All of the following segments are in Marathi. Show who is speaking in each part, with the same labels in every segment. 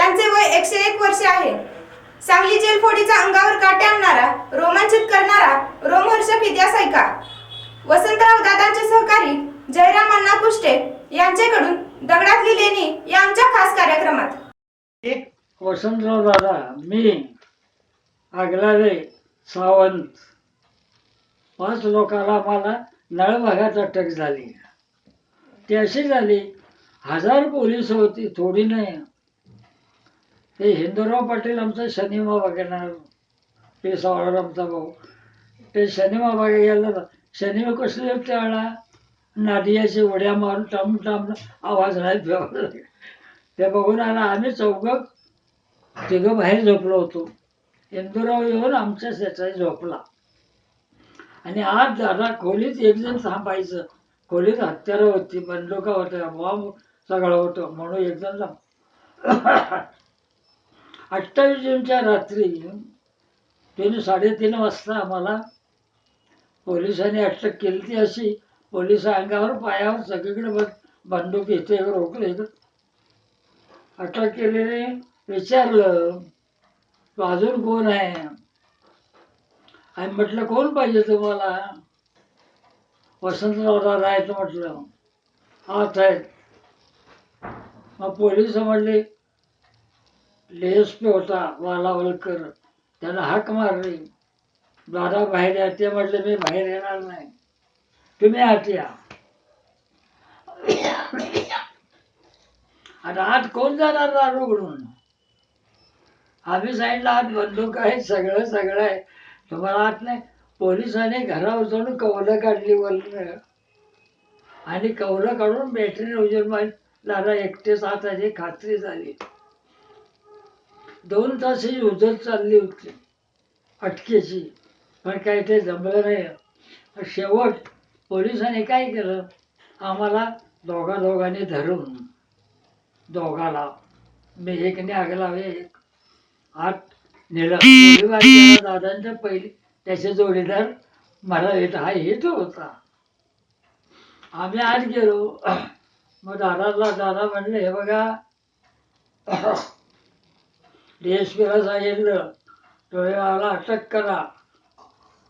Speaker 1: त्यांचे वय एकशे एक वर्षे आहे. सांगली जेल फोडीचा अंगावर काटे आणणारा रोमांचित करणारा रोमहर्षक इतिहास ऐका वसंतराव दादांचे सहकारी जयराम अण्णा कुष्टे यांच्याकडून दगडातली लेणी या आमच्या खास कार्यक्रमात.
Speaker 2: एक वसंतराव दादा मी आगलावे सावंत. पाच लोकांना मला नळ भागात अटक झाली. ती अशी झाली हजार पोलीस होती थोडी नाही. ते हिंदूराव पाटील आमचा शनिमा बघणार ते आमचा भाऊ. ते शनिमा बघा गेलं ना शनिमा कसले त्यावेळा नादियाची उड्या मारून टम टम आवाज नाही ठेवला ते बघून आला आम्ही चौघं तिघं बाहेर झोपलो होतो. इंदुराव येऊन आमच्या शेजारी झोपला. आणि आज दादा खोलीत एक जण थांबायचं. खोलीत हत्यारं होती बंदुका होत्या बॉम्ब सगळं होतं म्हणून एक जण थांब अठ्ठावीस जूनच्या रात्री त्यांनी साडेतीन वाजता आम्हाला पोलिसांनी अटक केली ती अशी. पोलीस अंगावर पायावर सगळीकडे बंद बंदूक इथे रोखले. अटक केलेले विचारलं तू अजून कोण आहे? आणि म्हटलं कोण पाहिजे तुम्हाला? वसंतराव दादा म्हटलं. हात आहेत मग पोलीस म्हणले लेस होता वालावलकर त्याला हाक मारली. दादा बाहेर या ते म्हटले मी बाहेर येणार नाही. तुम्ही आत या. आता आत कोण जाणार दारू उघडून आम्ही साईडला आत बंदूक आहे सगळं सगळं आहे. तुम्हाला आत नाही. पोलिसांनी घरावर जाऊन कवलं काढली वरनं. आणि कवलं काढून बॅटरी उजेड मारी दादा एकटेच हाताची खात्री झाली. दोन तास ही उजत चालली होती. अटकेची. पण काही ते जमलं नाही. शेवट पोलिसांनी काय केलं? आम्हाला दोघा दोघांनी धरून. दोघाला. मी एक आगला एक. आत नेलं. दादांच्या पहिले त्याचे जोडीदार मला येत हा येत होता. आम्ही आत गेलो. मग दादाला दादा म्हणले हे बघा डी एस पीला सांगितलं टोळेवाला अटक करा.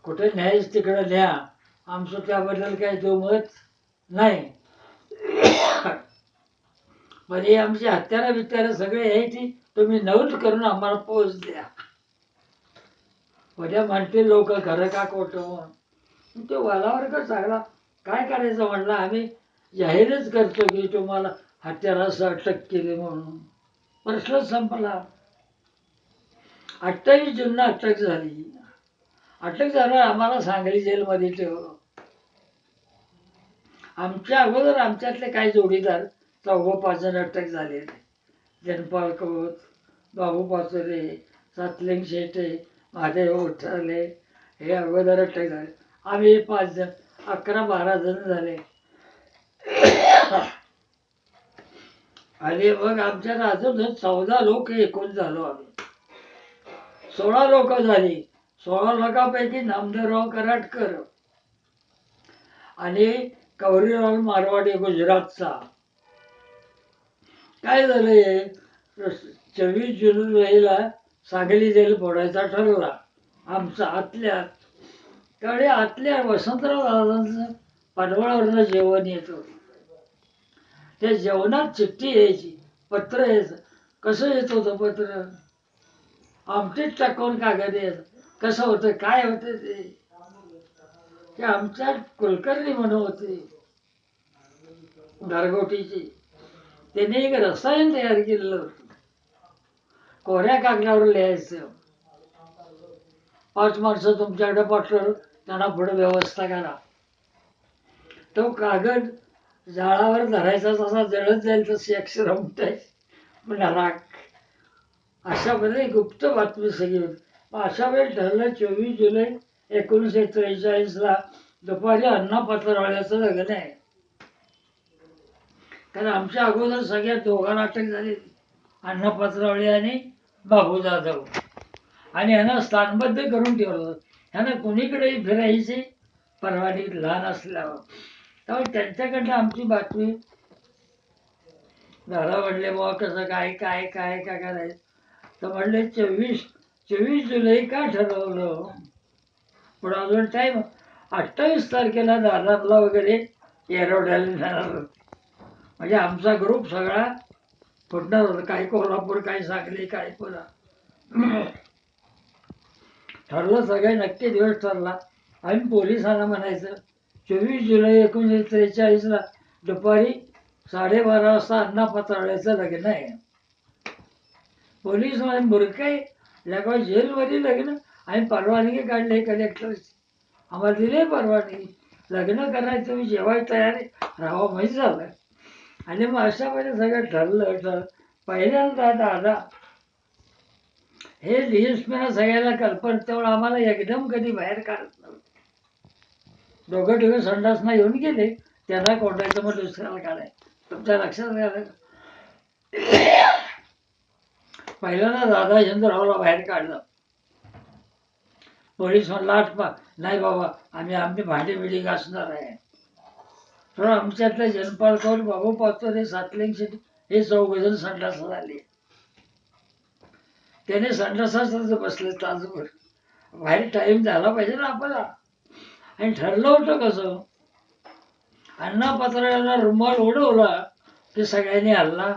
Speaker 2: कुठे न्यायच तिकडं न्या. आमचं त्याबद्दल काही दुमत नाही. म्हणजे आमची हत्यारा बित्यारा सगळे आहे ती तुम्ही नवत करून आम्हाला पोच द्या. उद्या म्हणतील लोक खरं का खोटं म्हणून. तो वालावर चांगला काय करायचं म्हणलं? आम्ही जाहीरच करतो की तुम्हाला हत्यारास अटक केली म्हणून. प्रश्न संपला. अठ्ठावीस जूनला अटक झाली. अटक झाल्यावर आम्हाला सांगली जेलमध्ये ठेवलं आमच्या अगोदर आमच्यातले काही जोडीदार चौघं पाच जण अटक झाले जनपाल कवत बाबू पाचोरे सातलिंग शेटे महादेव उठाले हे अगोदर अटक झाले. आम्ही पाच जण अकरा बारा जण झाले. आणि मग आमच्यात अजून चौदा लोक एकूण झालो आम्ही. सोळा लोक झाली. सोळा लोकांपैकी नामदेवराव कराटकर आणि कवरीलाल मारवाडी गुजरातचा. काय झालंय चोवीस जुलैला सांगली जेल फोडायचा ठरला. आमचा आतल्या त्यावेळी आतल्या वसंतराव दादांचं पनवळावरनं जेवण येत होतं. त्या जेवणात चिठ्ठी यायची. पत्र यायचं. कसं येत होतं पत्र? आमचेच टाकून कागद कसं होतं काय होतं ते? ते आमच्या कुलकर्णी म्हणून होते. गारगोटीची त्याने एक रसायन तयार केलेलं होतं. कोऱ्या कागदावर लिहायचं. पाच माणसं तुमच्याकडे पाठवलं त्यांना पुढे व्यवस्था करा. तो कागद जाळावर धरायचा तसा जळत जाईल तशी अक्षर उमटायची. पण राग. अशा बरे गुप्त बातमी सगळी होती. मग अशा वेळी ठरलं चोवीस जुलै एकोणीसशे त्रेचाळीसला दुपारी अण्णा पत्रवाड्याचं लग्न आहे. कारण आमच्या अगोदर सगळ्या दोघांना अटक झाली. अण्णा पत्रावळी आणि बाबू जाधव. आणि ह्यांना स्थानबद्ध करून ठेवलं होतं. ह्यांना कुणीकडेही फिरायची परवानगी लहान असल्यावर. त्यामुळे त्यांच्याकडनं आमची बातमी घरा वडले बुवा कसं काय काय काय काय करायचं? तर म्हणले चोवीस चोवीस जुलै का ठरवलं? पण अजून टाईम अठ्ठावीस तारखेला दादरला वगैरे एरोड्याला जाणार. होते म्हणजे आमचा ग्रुप सगळा फुटणार होता. काही कोल्हापूर काही सांगली काही पुन्हा ठरलं सगळे नक्की दिवस ठरला. आम्ही पोलिसांना म्हणायचं चोवीस जुलै एकोणीसशे त्रेचाळीसला दुपारी साडेबारा वाजता अण्णा पत्रावळ्याचं लग्न आहे. पोलीस म्हणे मुरकाई लगा जेलमध्ये लग्न आणि परवानगी काढली कलेक्टरची आम्हाला दिली परवानगी. लग्न करायचं तुम्ही जेवायला तयार आहे. राहावं माहीत झालं. आणि मग अशामध्ये सगळं ठरलं ठर पहिल्यांदा दादा हे लिहिस्मेला सगळ्याला कल्पन तेवढं आम्हाला एकदम कधी बाहेर काढत नव्हतं. दोघं तिघं संडासना येऊन गेले. त्यांना कोंडायचं मग दुसऱ्याला काढायचं. तुमच्या लक्षात आलं पहिल्यांदा दादा चंद्ररावला बाहेर काढलं. पोलीस म्हणला आठपा नाही बाबा आम्ही आमची भांडी बिडी घासणार आहे. तर आमच्यातलं जनपाल कौर बाबू पाचोरे सातलिंग हे चौघजण संडास झाले त्याने संडासाच बसले तासभर. बाहेर टाइम झाला पाहिजे ना आपला आणि ठरलं होतं कसं? अण्णा पत्राला रुमाल उडवला ते सगळ्यांनी हल्ला.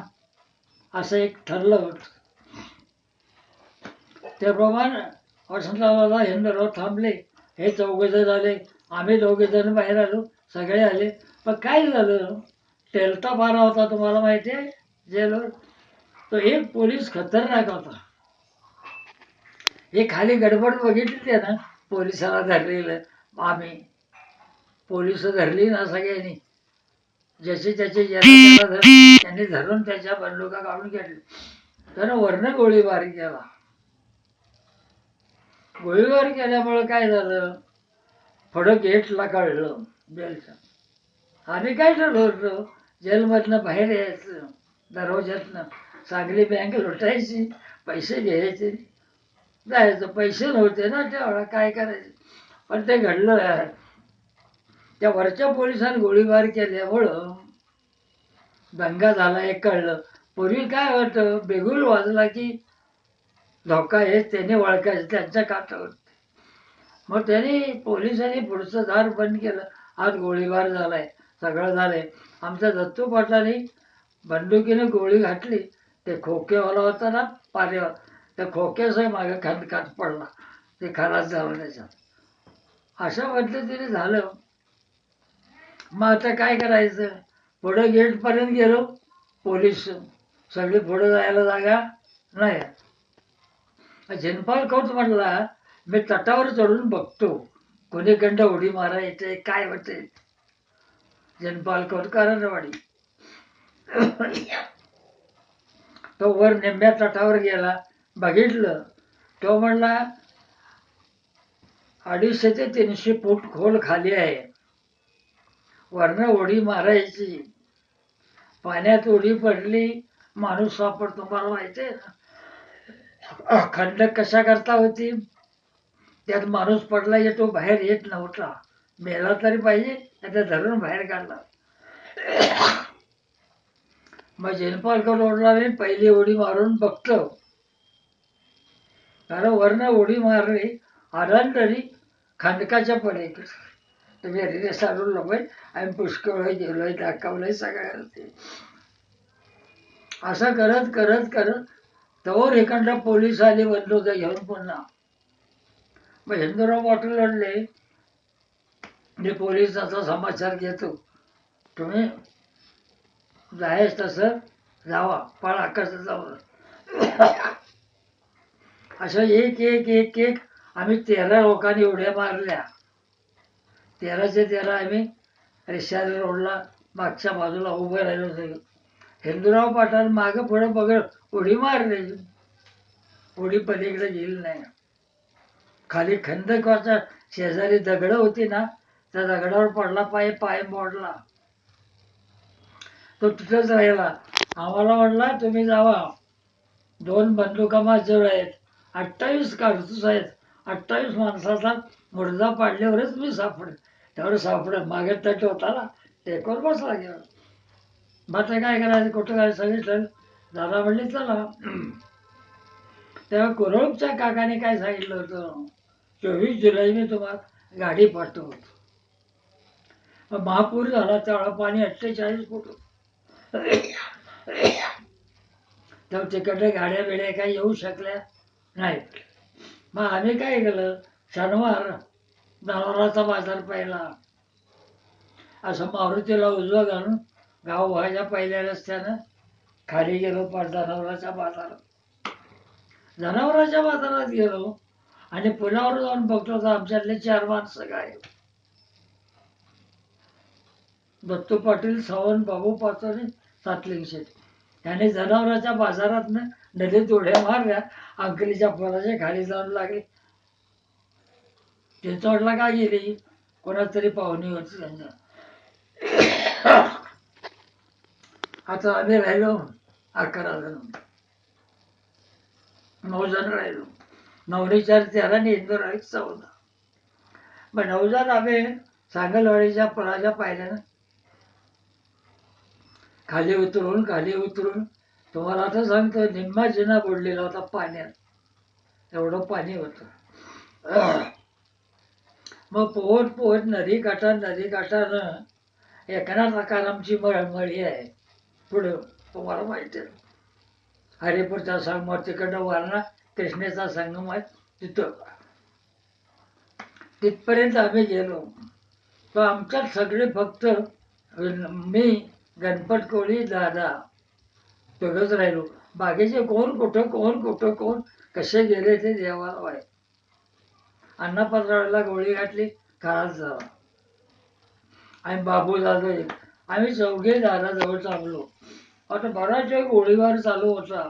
Speaker 2: असं एक ठरलं होतं. त्याप्रमाणे वसंतरावला हिंदराव थांबले हे चौघजण आले आम्ही दोघे जण बाहेर आलो सगळे आले. पण काय झालं? टेलता पारा होता तुम्हाला माहिती आहे? जेलवर? तो एक पोलीस खतरनाक होता. हे खाली गडबड बघितली ते ना पोलिसाला धरलेलं. आम्ही. पोलीस धरली ना सगळ्यांनी. ज्याचे त्याचे त्यांनी धरून त्याच्या बंदुका काढून घेतली त्यानं वर्ण गोळीबार केला गोळीबार केल्यामुळं काय झालं? फडक गेटला कळलं बेलचं. आम्ही काय ठरवलं? जेलमधनं बाहेर यायचं दरवाज्यातनं चांगली बँक लुटायची पैसे घ्यायचे. जायचं पैसे नव्हते ना तेवढा काय करायचे? पण ते घडलं. यार त्या वरच्या पोलिसांनी गोळीबार केल्यामुळं दंगा झाला हे कळलं. पूर्वी काय होतं? बेगुल वाजला की धोका हेच त्याने ओळखायचं त्यांच्या काठावर मग त्यांनी पोलिसांनी पुढचं दार बंद केलं. आज गोळीबार झालाय सगळं झालंय. आमच्या दत्तू पाटलांनी बंदुकीने गोळी घातली. ते खोकेवाला होता ना पारेवर त्या खोक्यासह मागे खात पडला. ते खराब झालं त्याच्यात. अशा पद्धतीने झालं. मग आता काय करायचं? पुढं गेटपर्यंत गेलो. पोलीस सगळी पुढं जायला जागा नाही. जनपाल कौत म्हटला मी तटावर चढून बघतो. कोणी गंड उडी मारा येते काय होते जनपाल कौत कारणवाडी? तो वर निम्म्या तटावर गेला. बघितलं. तो म्हणला अडीचशे ते तीनशे फूट खोल खाली आहे. वरनं उडी मारायची. पाण्यात उडी पडली. माणूस सापडतो मला माहिती आहे ना. खंड कशा करता होती? त्यात माणूस पडला येतो बाहेर येत नव्हता. मेला तरी पाहिजे त्याला धरून बाहेर काढला. मग जेनपालकर ओढला मी पहिली उडी मारून बघतो. कारण वरनं उडी मारली आनंद तरी खंडकाच्या पडे तुम्ही रिले सारून लोक आम्ही पुष्कळ गेलोय दाखवलंय सगळ्या ते असं करत करत करत तोवर एखादा पोलीस आले बंदूक घेऊन पुन्हा. मग हिंदूराव पाटील लढले मी पोलिसाचा समाचार घेतो. तुम्ही जायच तसं जावा पळा कसं जावं. अशा एक एक एक एक आम्ही तेरा लोकांनी उड्या मारल्या. तेराचे तेरा आम्ही रिक्षा रोडला मागच्या बाजूला उभं राहिलो होतो. हिंदूराव पाटील मागं पुढं बघत उडी मारली उडी पलीकडे गेली नाही. खाली खंदकाचा शेजारी दगड होती ना त्या दगडावर पडला पाय पाय मोडला. तो तिथंच राहिला. आम्हाला म्हणला तुम्ही जावा. दोन बंदुका माझ्याजवळ आहेत. अठ्ठावीस काढतूस आहेत. अठ्ठावीस माणसाचा मुर्दा पाडल्यावरच मी सापड त्यावर सापड मागे तट होता ना टेकवर बसला गेला? मग ते काय करायचं? कुठं काय सांगितलं दादा म्हणले चला. तेव्हा कुरळपच्या काकाने काय सांगितलं होतं? चोवीस जुलै मी तुम्हाला गाडी पाठवतो. महापूर झाला त्यावेळा पाणी अठ्ठेचाळीस फूट. तर तिकडे गाड्या बिड्या काही येऊ शकल्या नाहीत. मग आम्ही काय केलं? शनिवार जनावराचा बाजार पाहिला. असं मारुतीला उजवा घालून गाव व्हायच्या पहिल्या रस्त्यानं खाली गेलो पाच जनावराच्या बाजारात. जनावराच्या बाजारात गेलो आणि पुलावर जाऊन बघतो तर आमच्यातले चार माणसं काय दत्तू पाटील सावंत बाबू पाचोरे सातलिंग शेठ त्याने जनावराच्या बाजारातनं नदीत उड्या मारल्या अंकलीच्या पोराच्या खाली जाऊन लागले. ते चढला का गेली? कोणाच तरी पाहुणी होती त्यांना. आता आम्ही राहिलो अकरा जण. नऊ जण राहिलो. नवरी चार तेरा आणि इंदोर एक चौदा मग नऊ जण आम्ही सांगलवाडीच्या पुलाच्या पायऱ्यानं खाली उतरून खाली उतरून तुम्हाला आता सांगतो निम्मा जिना बुडलेला होता पाण्यात. एवढं पाणी होतं. मग पोहत पोहत नदी काठा नदी काठानं एकनाथ आकारामची मळ मळी आहे. पुढं तुम्हाला माहिती आहे. हरिपूरचा संगम तिकडं वारणा कृष्णेचा संगम आहे तिथं. तिथपर्यंत आम्ही गेलो. तर आमच्यात सगळे फक्त मी गणपत कोळी दादा दोघंच राहिलो. बाकीचे कोण कुठं कोण कुठं कोण कसे गेले ते देवाला वाय अन्नापत्राला गोळी घातली खराच झाला. आणि बाबू दादा एक आम्ही चौघे दाराजवळ थांबलो आता बराच वेळ गोळीबार चालू होता.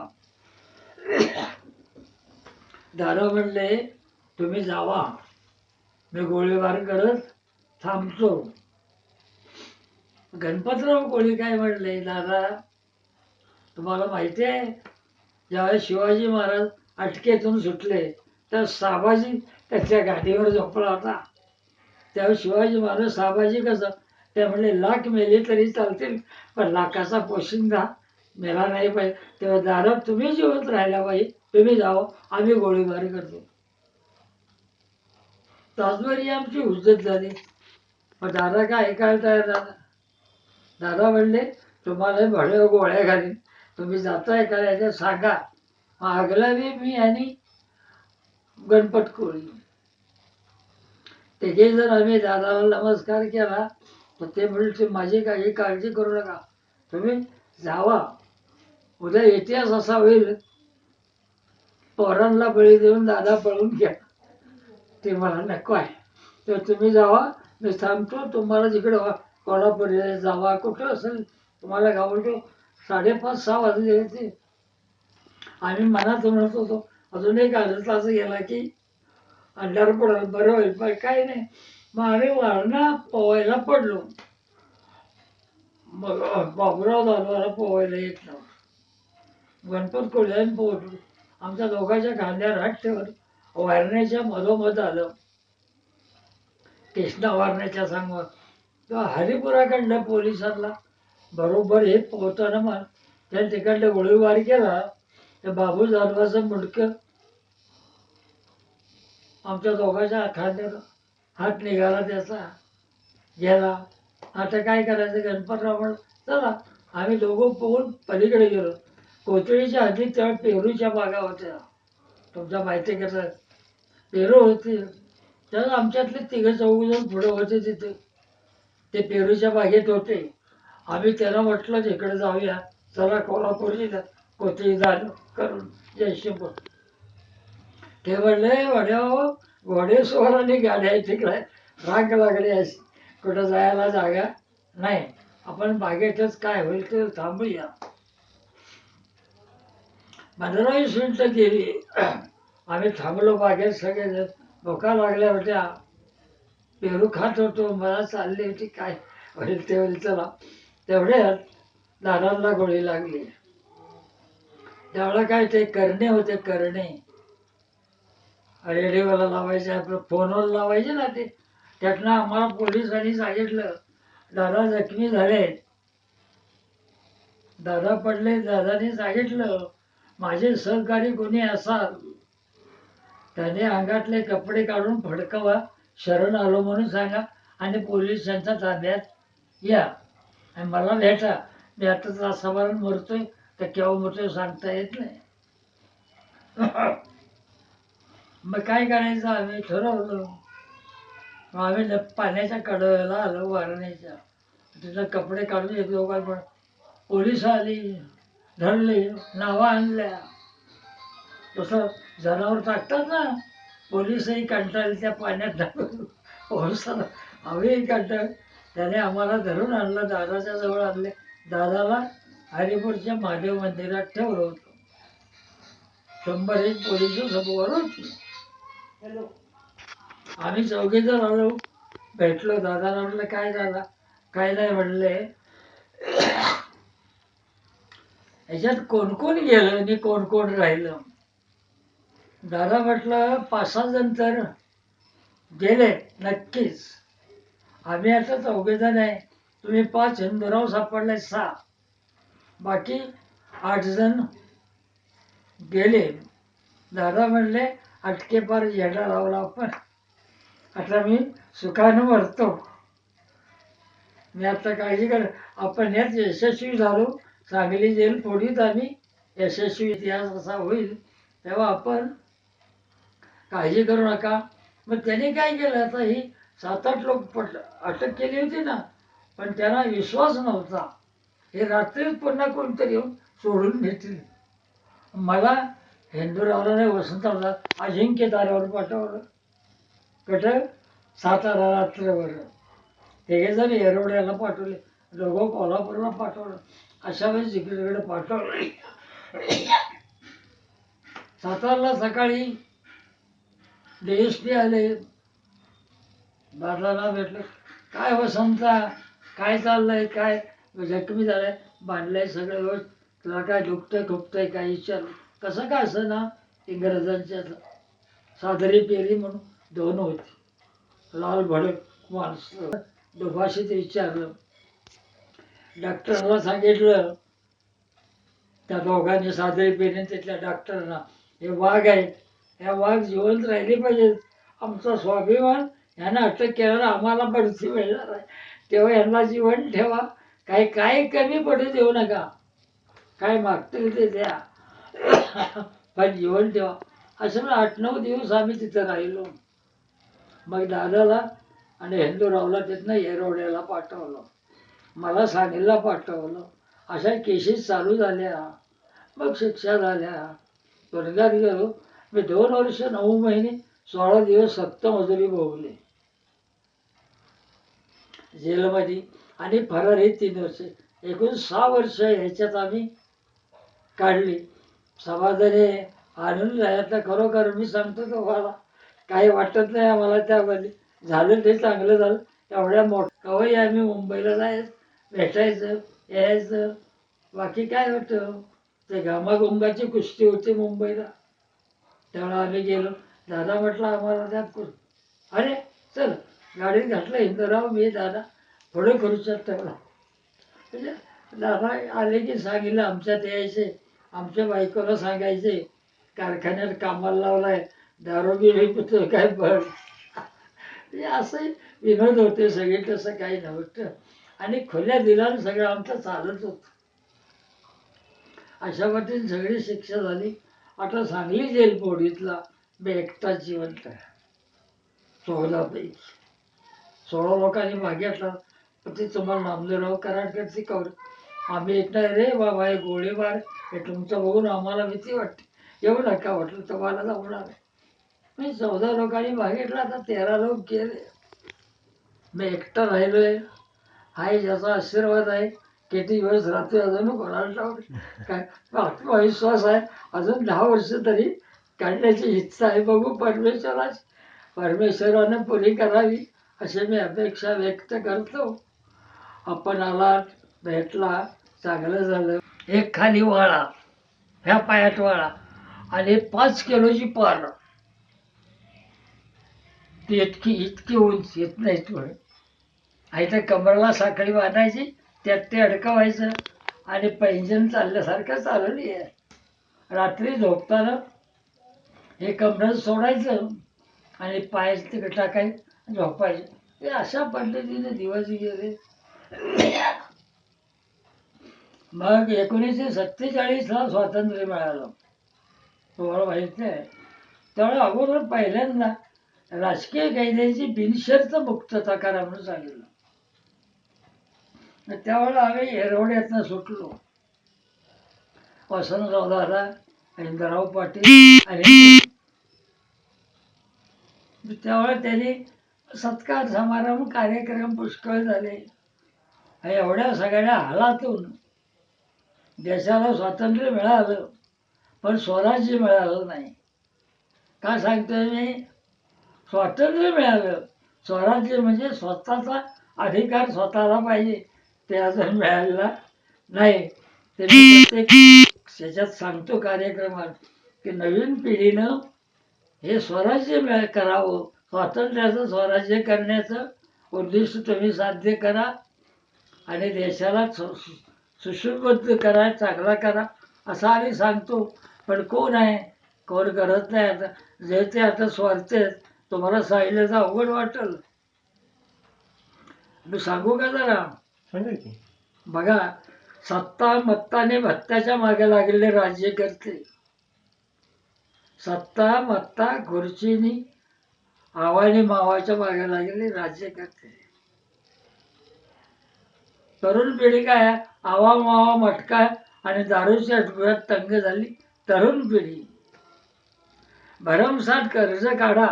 Speaker 2: दारा म्हणले तुम्ही जावा. मी गोळीबार करत थांबतो. गणपतराव कोळी काय म्हणले? दादा तुम्हाला माहिती आहे ज्यावेळेस शिवाजी महाराज अटकेतून सुटले तर साबाजी त्याच्या गाडीवर झोपला होता. त्यावेळेस शिवाजी महाराज साबाजी कसं ते म्हणले लाख मेले तरी चालतील पण लाखाचा पोशिंदा मेला नाही पाहिजे. तेव्हा दारात तुम्ही जिवंत राहिला पाहिजे तुम्ही जावं आम्ही गोळीबार करतो. तासभरी आमची उज्जत झाली. पण दादा काय ऐकायला तयार दादा दादा म्हणले तुम्हाला भडे गोळ्या घालीन. तुम्ही जाताय का याच्यात सांगा. मग मी आणि गणपत कोळी. तिघे जर आम्ही दादाला नमस्कार केला. तर ते म्हणले "तुम्ही माझी काही काळजी करू नका. तुम्ही जावा. उद्या इतिहास असा होईल. पोरांना बळी देऊन दादा पळून घ्या. ते मला नको आहे. तर तुम्ही जावा. मी थांबतो तुम्हाला जिकडे कोल्हापूर जावा. कुठं असेल तुम्हाला गावडतो साडेपाच सहा वाजले होते. आम्ही मनात म्हणत होतो अजून एक अर्धा तास गेला की अंधार पडाल बरं होईल पण काही नाही. मग वारणा पोवायला पडलो. मग बाबुराव दादवाला पोवायला येत नव्हतं गणपत कोल्ह्याने पोहोचलो आमच्या दोघांच्या खांद्या हात ठेवत वारण्याच्या मधोमध आलं. कृष्णा वारण्याच्या सांगवर तेव्हा हरिपुराकडनं पोलिसांना बरोबर हे पोहताना मग त्या तिकडनं गोळीबार केला. तर बाबू जाधवाचं मुडकं आमच्या दोघांच्या खांद्याला हात निघाला त्याचा. गेला. आता काय करायचं? गणपतराव म्हणलं चला. आम्ही दोघं पोहून पलीकडे गेलो. कोथळीच्या आधी त्या पेरूच्या बागा होत्या. तुमच्या माहिती कसं पेरू होती. तर आमच्यातले तिघं चौघजण पुढे होते तिथे. ते पेरूच्या बागेत होते. आम्ही त्याला म्हटलं तिकडे जाऊया. चला कोल्हापूरची कोथळी झालं करून. जयशिंपूर. ते म्हणले वड्या घोडेस्वार गाड्या तिकडे राग लागली अशी कुठं जायला जागा नाही. आपण बागेतच काय होईल ते थांबूया. पंधरा वीस गेली. आम्ही थांबलो बागेत सगळे भोका लागल्या होत्या. पेरू खात होतो. मला चालली होती. काय होईल ते होईल चला. तेवढ्यात दारांना गोळी लागली. त्यावेळेला काय ते करणे होते. करणे. रेडिओला लावायचे आपलं फोनवर लावायचे ना ते. त्यातनं आम्हाला पोलिसांनी सांगितलं दादा जखमी झाले. दादा पडले दादाने सांगितलं माझे सहकारी कोणी असाल त्याने अंगातले कपडे काढून फडकवा शरण आलो म्हणून सांगा आणि पोलिसांच्या ताब्यात या. आणि मला भेटा मी आता तासाभरात मरतोय तर केव्हा मरतोय सांगता येत नाही. मग काय करायचं? आम्ही ठरवलं. मग आम्ही पाण्याच्या कडेला आलो वारण्याच्या. तिथं कपडे काढून एक दोघां पण पोलीस आली धरले नावा आणल्या. तसं जनावर टाकतात ना पोलीसही कंटाळले त्या पाण्यात टाकून पावसाला आम्ही कंटाळ त्याने आम्हाला धरून आणलं दादाच्या जवळ आणले. दादाला हरिपूरच्या महादेव मंदिरात ठेवलं होतं. शंभर एक पोलीस समोर होती. आम्ही चौघे जण आलो. भेटलो. दादाला म्हटलं काय झालं काय नाही म्हणले. याच्यात कोण कोण गेलं आणि कोण कोण राहिलं? दादा म्हटलं पाच सहा जण तर गेले नक्कीच. आम्ही आता चौघे जण आहे. तुम्ही पाच हिंदूराव सापडले सहा. बाकी आठ जण गेले. दादा म्हणले अटके पार झेंडा लावला आपण. आता मी सुखानं मरतो. मी आता काळजी कर. आपण यात यशस्वी झालो. सांगली जेल फोडीत आम्ही यशस्वी इतिहास असा होईल. तेव्हा आपण काळजी करू नका. मग त्याने काय केलं? आता ही सात आठ लोक पट अटक केली होती ना पण त्यांना विश्वास नव्हता. हे रात्रीच पुन्हा कोणतरी येऊन सोडून घेतील. मला हिंदूरावला नाही वसंतरावला. अजिंक्य ताऱ्यावर पाठवलं. कुठं? सातारा रात्रभर ते जण येरवड्याला पाठवले. दोघं कोल्हापूरला पाठवलं. अशा वेळेस इकडे पाठवलं. सातारला सकाळी डी एस पी आले. बादलाला भेटलं काय हो वसंता काय चाललंय? काय? जखमी झालाय. बांधलंय सगळं व्यवस्थित. तुला काय दुखतंय खुपतंय काय विचार? कसं काय असं ना इंग्रजांच्या सादरी पेरी म्हणून दोन होती. लाल भडक माणसं दुभाषित विचारलं. डॉक्टरला सांगितलं त्या दोघांनी सादरी पेरी तिथल्या डॉक्टरना हे वाघ आहेत. ह्या वाघ जिवंत राहिले पाहिजेत. आमचा स्वाभिमान ह्यांना अटक केल्यावर आम्हाला बढती मिळणार आहे. तेव्हा यांना जीवन ठेवा. काही काय कमी पडू देऊ नका. काय मागतील ते द्या. पण जेवण ठेवा. असं म्हणून आठ नऊ दिवस आम्ही तिथं राहिलो. मग दादाला आणि हिंदूरावला तिथनं येरवड्याला पाठवलं. मला सांगलीला पाठवलं. अशा केसेस चालू झाल्या. मग शिक्षा झाल्या. वर्गात गेलो. मी दोन वर्ष नऊ महिने सोळा दिवस सक्त मजुरी भोगले. जेलमध्ये. आणि फरार हे तीन वर्ष. एकूण सहा वर्ष ह्याच्यात आम्ही काढली. समाजाने आणून तर खरोखर मी सांगतो तुम्हाला. काही वाटत नाही आम्हाला त्यामध्ये. झालं ते चांगलं झालं. एवढ्या मोठ कवही आम्ही मुंबईला जायच भेटायचं यायचं. बाकी काय होतं? ते घामाघुंगाची कुस्ती होती मुंबईला. तेवढा आम्ही गेलो. दादा म्हटलं आम्हाला त्यात करू अरे चल. गाडीत घातलं इंदराव मी दादा. थोडे खुर्च्यात तेवढा म्हणजे दादा आले की सांगितलं आमच्यात यायचे आमच्या बायकोला सांगायचे कारखान्यात कामाला लावलाय दारू बिरू काय बळ म्हणजे असे विनोद होते सगळे तसं काही नव्हतं. आणि खुल्या दिलानं सगळं आमचं चालत होत. अशा पद्धतीने सगळी शिक्षा झाली. आता सांगली जेल पोडीतला मी एकटा जिवंत सोहळा चौदापैकी सोळा लोकांनी मागितलं पण ते तुम्हाला नामदेवराव कराडकरची कवर आम्ही येत नाही रे बाबा हे गोळीबार हे तुमचं बघून आम्हाला भीती वाटते. येऊ नका वाटलं तुम्हाला जमणार मी चौदा लोकांनी मागितलं आता तेरा लोक गेले. मी एकटा राहिलोय. हाय ज्याचा आशीर्वाद आहे किती दिवस रात्री अजून कोणाला ठाऊक काय? आत्मविश्वास आहे. अजून दहा वर्ष तरी काढण्याची इच्छा आहे. बघू परमेश्वराची. परमेश्वरानं पुरी करावी अशी मी अपेक्षा व्यक्त करतो. आपण आलात. भेटला चांगलं झालं. एक खाली वाळा ह्या पायात वाळा आणि पाच किलोची पार ती इतकी इतकी उंच येत नाही थोडं. आई तर कमरला साखळी बांधायची त्यात ते अडकवायचं आणि पैंजण चालल्यासारखं चालवली आहे रात्री झोपताना हे कमरं सोडायचं आणि पाय तिकडे टाकायचं झोपायचं. हे अशा पद्धतीने दिवस गेले. मग एकोणीसशे सत्तेचाळीसला स्वातंत्र्य मिळालं. तुम्हाला माहीत आहे त्यामुळे अगोदर पहिल्यांदा राजकीय कैद्यांची बिनशर्त मुक्तता करा म्हणून सांगितलं. त्यावेळेला आम्ही एरवड्यातनं सुटलो. वसंतराव दादा इंद्रराव पाटील आणि त्यावेळेला त्यांनी सत्कार समारंभ कार्यक्रम पुष्कळ झाले. एवढ्या सगळ्या हालातून देशाला स्वातंत्र्य मिळालं पण स्वराज्य मिळालं नाही. का सांगतोय मी? स्वातंत्र्य मिळालं. स्वराज्य म्हणजे स्वतःचा अधिकार स्वतःला पाहिजे ते अजून मिळालेला नाही. ते मी प्रत्येक ह्याच्यात सांगतो कार्यक्रमात की नवीन पिढीनं हे स्वराज्य मिळ करावं. स्वातंत्र्याचं स्वराज्य करण्याचं उद्दिष्ट तुम्ही साध्य करा आणि देशाला सु- सु- सुशृतबद्ध करा चांगला करा असं आम्ही सांगतो. पण कोण आहे? कोण करत नाही आता. जे ते आता स्वार्थ आहेत तुम्हाला सांगितलं तर अवघड वाटेल. मी सांगू का जरा?
Speaker 3: सांगा की.
Speaker 2: बघा सत्ता मत्ताने भत्त्याच्या मागे लागलेले राज्यकर्ते. सत्ता मत्ता खुर्चीनी आवानी मावाच्या मागे लागलेले राज्यकर्ते. तरुण पिढी काय? आवा मावा मटका आणि दारूच्या डोळ्यात तंग झाली तरुण पिढी. भरमसाठ कर्ज काढा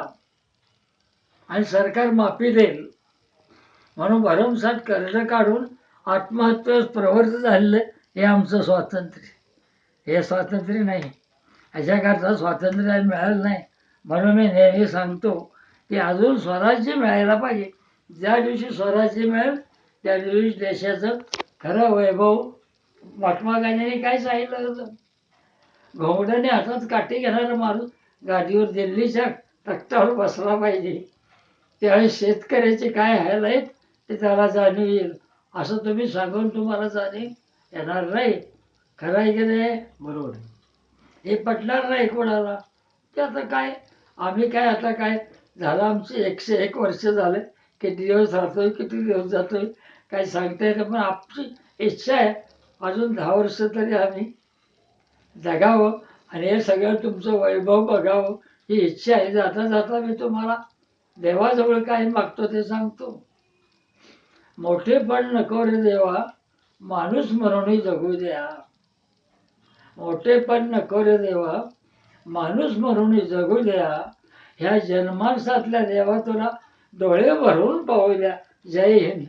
Speaker 2: आणि सरकार माफी देईल. म्हणून भरमसाठ कर्ज काढून आत्महत्येस प्रवृत्त झालेलं हे आमचं स्वातंत्र्य. हे स्वातंत्र्य नाही. अशाकरता स्वातंत्र्य मिळालं नाही. म्हणून मी नेहमी सांगतो की अजून स्वराज्य मिळायला पाहिजे. ज्या दिवशी स्वराज्य मिळेल त्या दिवशी देशाचं खरं वैभव महात्मा गांधींनी काय सांगितलं होतं? घोंगड्याने हातात काठी घेणारा माणूस गाडीवर दिल्लीच्या तख्तावर बसला पाहिजे. त्यावेळेस शेतकऱ्याचे काय हाल आहेत ते त्याला जाणीव येईल. असं तुम्ही सांगून तुम्हाला जाणीव येणार नाही. खरं आहे की नाही?
Speaker 3: बरोबर
Speaker 2: हे पटणार नाही कोणाला. ते आता काय? आम्ही काय आता काय? झालं आमचे एकशे एक वर्ष झाले. किती दिवस राहतोय किती दिवस जातोय? काही सांगता येतं पण आपली इच्छा आहे. अजून दहा वर्ष तरी आम्ही जगावं आणि हे सगळं तुमचं वैभव बघावं. ही इच्छा आहे जाता जाता मी तुम्हाला देवाजवळ काय मागतो ते सांगतो. मोठेपण नको रे देवा माणूस म्हणूनही जगू द्या. मोठे पण नको रे देवा माणूस म्हणून जगू द्या. ह्या जन्मांसातल्या देवा तुला डोळे भरून पाहू द्या. जय हिंद.